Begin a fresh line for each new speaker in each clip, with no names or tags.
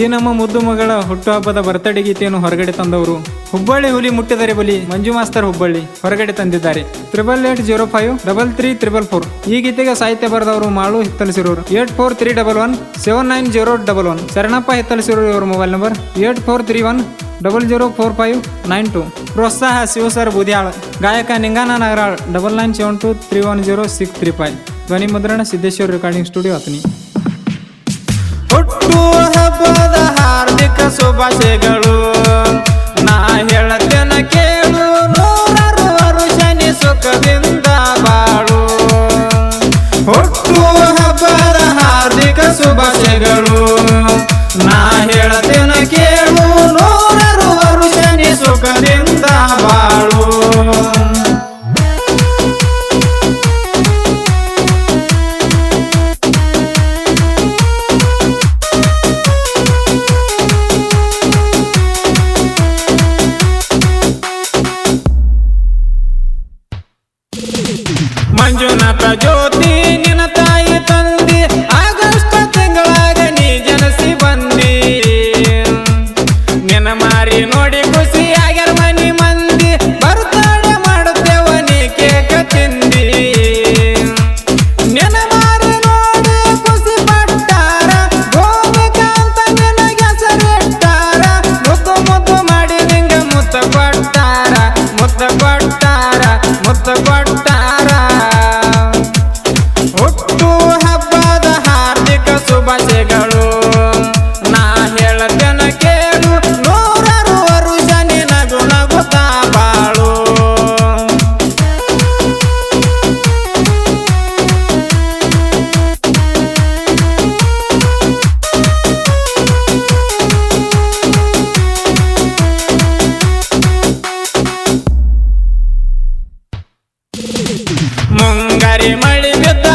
ಈ ನಮ್ಮ ಮುದ್ದು ಮಗಳ ಹುಟ್ಟುಹಬ್ಬದ ಬರ್ತಡೇ ಗೀತೆಯನ್ನು ಹೊರಗಡೆ ತಂದವರು. ಹುಬ್ಬಳ್ಳಿ ಹುಲಿ ಮುಟ್ಟಿದರೆ ಬಲಿ ಮಂಜು ಮಾಸ್ತರ್ ಹುಬ್ಬಳ್ಳಿ ಹೊರಗಡೆ ತಂದಿದ್ದಾರೆ. Triple eight zero five double three triple four ಈ ಗೀತೆಗೆ ಸಾಹಿತ್ಯ ಬರೆದವರು Malu ಹಿತ್ತಲಿಸಿರೋರು. Eight four three double one seven nine zero double one Sharanappa ಹಿತ್ತಲಿಸಿರೋರು ಇವರ mobile number eight four three one double zero four five nine two ಪ್ರೋತ್ಸಾಹ Shiva sir Budiyal. ಗಾಯಕ Ningana Nagaral double nine seven two three one zero six three five ಧ್ವನಿ ಮುದ್ರಣ Siddeshwara recording studio ಹುಟ್ಟು ಹಬ್ಬದ ಹಾರ್ದಿಕ ಶುಭಾಶಯಗಳು. ನಾ ಹೇಳತೇನ ಕೇಳು ಮಾರಿ ನೋಡಿ ಮುಂಗಾರಿ ಮಳಿ ಬಿದ್ದಾದಂಗ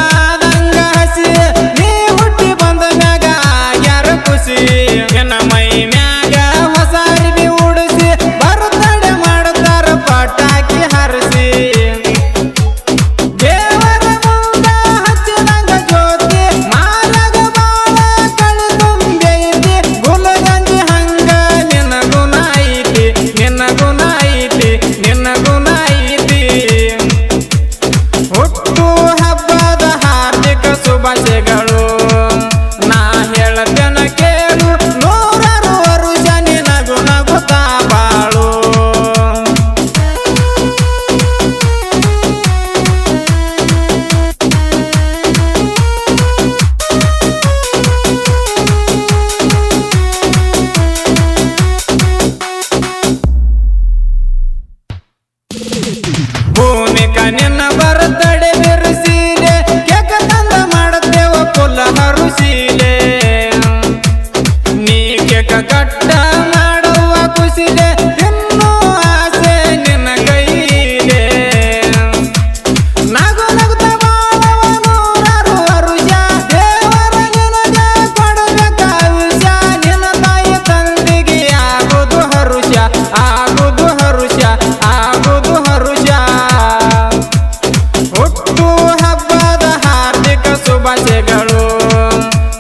ಪತಿಗಳು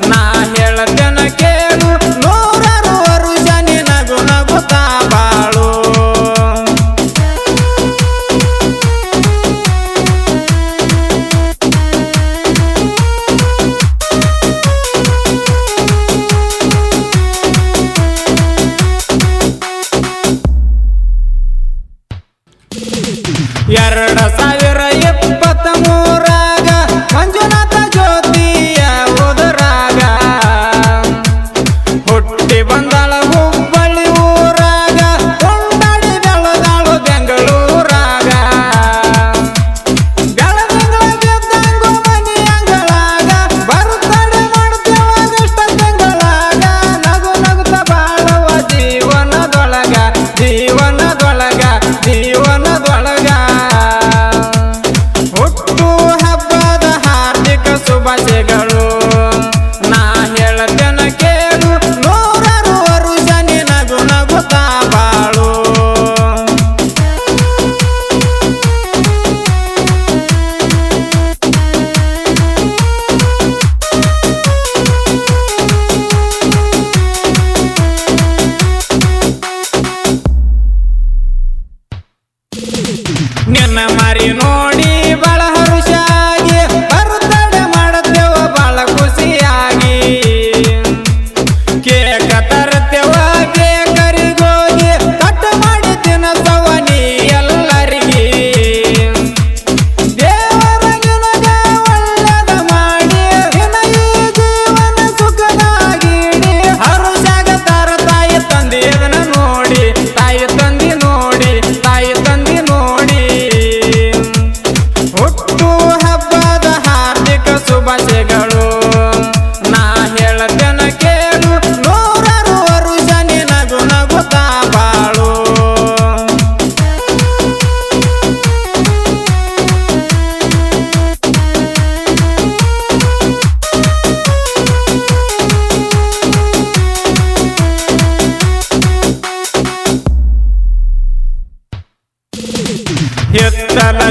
ನಾ ಹೇಳತೇನ ಕೇಳು ನೂರಾರು ವರುಷ ನಿನಗು ನಗುತ್ತಾ ಬಾಳು. ಎರಡು ಸಾವಿರ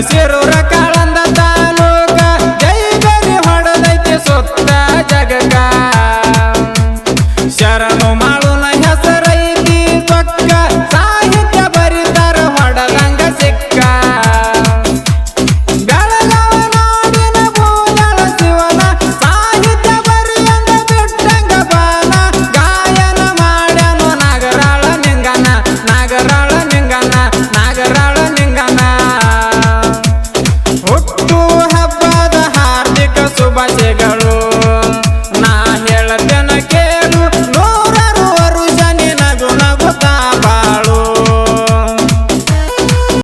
cierro, raca. ಹುಟ್ಟು ಹಬ್ಬದ ಹಾರ್ದಿಕ ಶುಭಾಶಯಗಳು